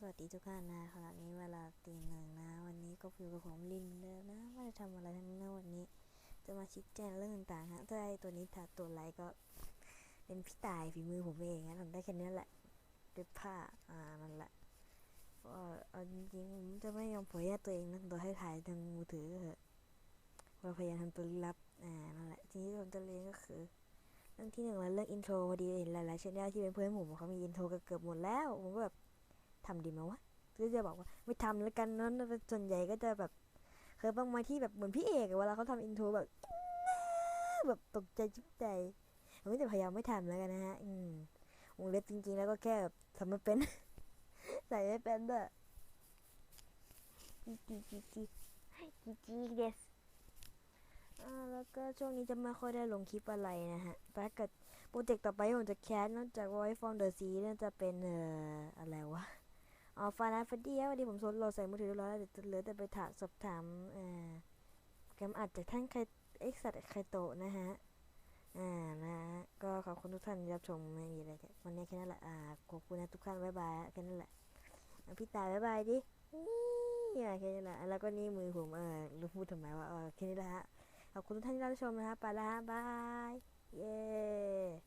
สวัสดีทุกท่านนะขณะนี้เวลาตีหนึ่งนะ วันนี้ก็อยู่กับผมลินเหมือนเดิมนะไม่ได้ทำอะไรทั้งนั้นนะวันนี้ จะมาชี้แจงเรื่องต่างๆฮะถ้าไอตัวนี้ถ้าตัวไรก็ เป็นพี่ตายฝีมือผมเองนะทำได้แค่นี้แหละด้วยผ้าอ่านั่นแหละก็เอาจริงๆผมจะไม่ยอมเผยแพร่ตัวเองนะตัวให้ถ่ายทางมือถือเถอะเราพยายามทำตัวลับอ่านั่นแหละทีนี้ผมจะเรียนก็คือเรื่องที่หนึ่งแล้วเรื่องอินโทรพอดีเห็นหลายๆช่องที่เป็นเพื่อนผมเขามีอินโทรกเกือบหมดแล้วผมก็แบบ ทำดีไหมวะก็จะบอกว่าไม่ทำแล้วกันนั้นส่วนใหญ่ก็จะแบบเคยบางมาที่แบบเหมือนพี่เอกเวลาเขาทำอินโทรแบบแบบตกใจจุกใจผมก็จะพยายามไม่ทำแล้วกันนะฮะ อืมวงเล็บจริงๆ แล้วก็แค่แบบทำไม่เป็น ใส่ไม่เป็นด้วยจีจีจีจีจีจีเดสอ่าแล้วก็ช่วงนี้จะไม่ค่อยได้ลงคลิปอะไรนะฮะถ้าเกิดโปรเจกต์ต่อไปผมจะแคสนอกจาก Voice from the Sea น่าจะเป็นเอ่ออะไรวะ อ๋อฟานาฟเดียวันนี้ผมโซนโหลดใส่มือถือเรียบร้อยแล้วเหลือแต่ไปถามสอบถามเอ่อแกมอัดจากท่านไคเอ็กซัตไคโตะนะฮะ อ่า นะฮะ ก็ขอบคุณทุกท่านที่รับชมไม่มีอะไรกันวันนี้แค่นั้นแหละ อ่า ขอบคุณนะทุกท่านบ๊ายบายแค่นั้นแหละ พี่ตายบ๊ายบายดินี่แค่นี้แหละ แล้วก็นี่มือผมเออรู้พูดทำไมว่าเออแค่นี้แหละฮะ ขอบคุณทุกท่านที่รับชมนะฮะ ไปและฮะบาย เย้